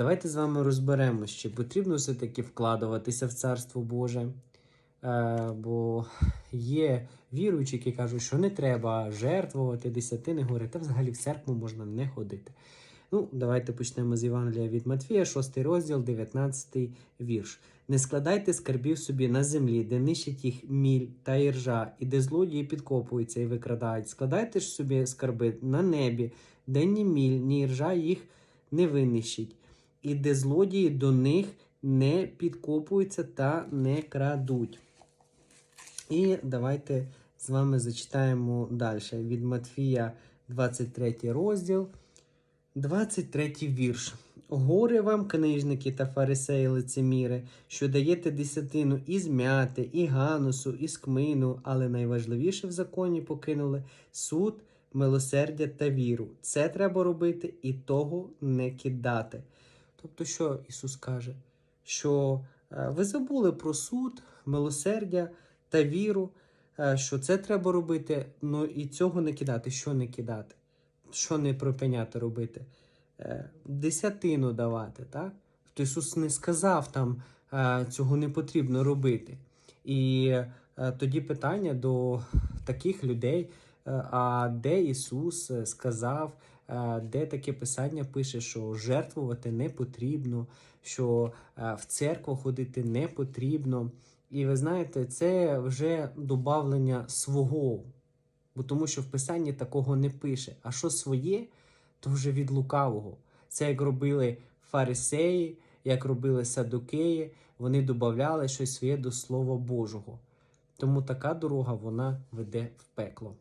Давайте з вами розберемося, чи потрібно все-таки вкладуватися в Царство Боже. Е, бо є віруючі, які кажуть, що не треба жертвувати десятини гори, та взагалі в церкву можна не ходити. Ну, давайте почнемо з Євангелія від Матвія, 6 розділ, 19 вірш. Не складайте скарбів собі на землі, де нищить їх міль та іржа, і де злодії підкопуються і викрадають. Складайте ж собі скарби на небі, де ні міль, ні іржа їх не винищить, і де злодії до них не підкопуються та не крадуть. І давайте з вами зачитаємо далі від Матфія 23 розділ, 23 вірш. Горе вам, книжники та фарисеї лицеміри, що даєте десятину із м'яти, і ганусу, і скмину, але найважливіше в законі покинули суд, милосердя та віру. Це треба робити і того не кидати. Тобто, що Ісус каже? Що е, ви забули про суд, милосердя та віру, е, що це треба робити, ну і цього не кидати. Що не кидати? Що не припиняти робити? Е, Десятину давати, так? Тобто Ісус не сказав там, цього не потрібно робити. І тоді питання до таких людей: а де Ісус сказав, де таке писання пише, що жертвувати не потрібно, що е, в церкву ходити не потрібно. І ви знаєте, це вже добавлення свого, бо тому що в писанні такого не пише. А що своє, то вже від лукавого. Це як робили фарисеї, як робили садукеї, вони додавали щось своє до Слова Божого. Тому така дорога вона веде в пекло.